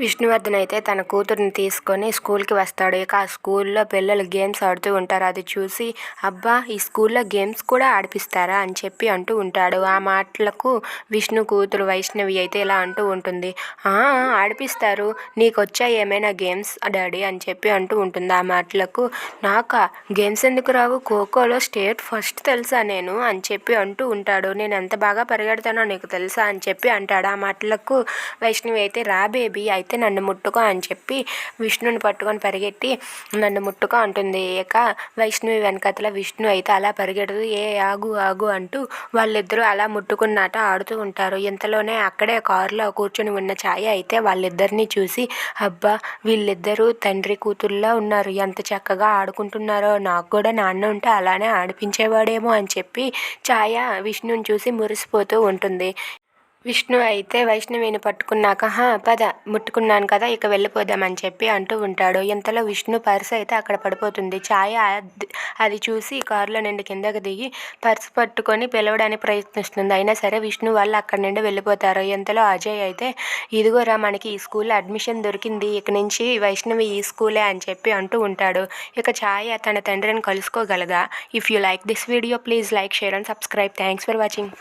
విష్ణువర్ధన్ అయితే తన కూతురుని తీసుకొని స్కూల్కి వస్తాడు. ఇక ఆ స్కూల్లో పిల్లలు గేమ్స్ ఆడుతూ ఉంటారు. అది చూసి అబ్బా ఈ స్కూల్లో గేమ్స్ కూడా ఆడిపిస్తారా? అని చెప్పి అంటూ ఉంటాడు. ఆ మాటలకు విష్ణు కూతురు వైష్ణవి అయితే ఇలా అంటూ ఉంటుంది. "ఆ, ఆడిపిస్తారు. నీకు వచ్చా ఏమైనా గేమ్స్ డాడీ? అని చెప్పి అంటూ ఉంటుంది. ఆ మాటలకు నాకా? గేమ్స్ ఎందుకు రావు? ఖోఖోలో స్టేట్ ఫస్ట్ తెలుసా నేను? అని చెప్పి అంటూ ఉంటాడు. నేను ఎంత బాగా పరిగెడతానో నీకు తెలుసా? అని చెప్పి అంటాడు. ఆ మాటలకు వైష్ణవి అయితే రా బేబీ అయితే నన్ను ముట్టుకో అని చెప్పి విష్ణుని పట్టుకొని పరిగెట్టి నన్ను ముట్టుకో అంటుంది. ఇక వైష్ణవి వెనకతల విష్ణు అయితే అలా పరిగెడదు. ఏ ఆగు ఆగు అంటూ వాళ్ళిద్దరూ అలా ముట్టుకున్నట ఆడుతూ ఉంటారు. ఇంతలోనే అక్కడే కారులో కూర్చొని ఉన్న ఛాయ అయితే వాళ్ళిద్దరిని చూసి అబ్బా వీళ్ళిద్దరూ తండ్రి కూతుర్లా ఉన్నారు. ఎంత చక్కగా ఆడుకుంటున్నారో. నాకు కూడా నాన్న ఉంటే అలానే ఆడిపించేవాడేమో అని చెప్పి ఛాయ విష్ణుని చూసి మురిసిపోతూ ఉంటుంది. విష్ణు అయితే వైష్ణవిని పట్టుకున్నాక హా పద ముట్టుకున్నాను కదా ఇక వెళ్ళిపోదామని చెప్పి అంటూ ఉంటాడు. ఇంతలో విష్ణు పర్స్ అయితే అక్కడ పడిపోతుంది. ఛాయ అది చూసి కారులో నుండి కిందకి దిగి పర్స్ పట్టుకొని పిలవడానికి ప్రయత్నిస్తుంది. అయినా సరే విష్ణు వాళ్ళు అక్కడి నుండి వెళ్ళిపోతారు. ఇంతలో అజయ్ అయితే ఇదిగోరా మనకి ఈ స్కూల్లో అడ్మిషన్ దొరికింది. ఇక నుంచి వైష్ణవి ఈ స్కూలే అని చెప్పి అంటూ ఉంటాడు. ఇక ఛాయ తన తండ్రిని కలుసుకోగలదా? If you like this video please like share and subscribe thanks for watching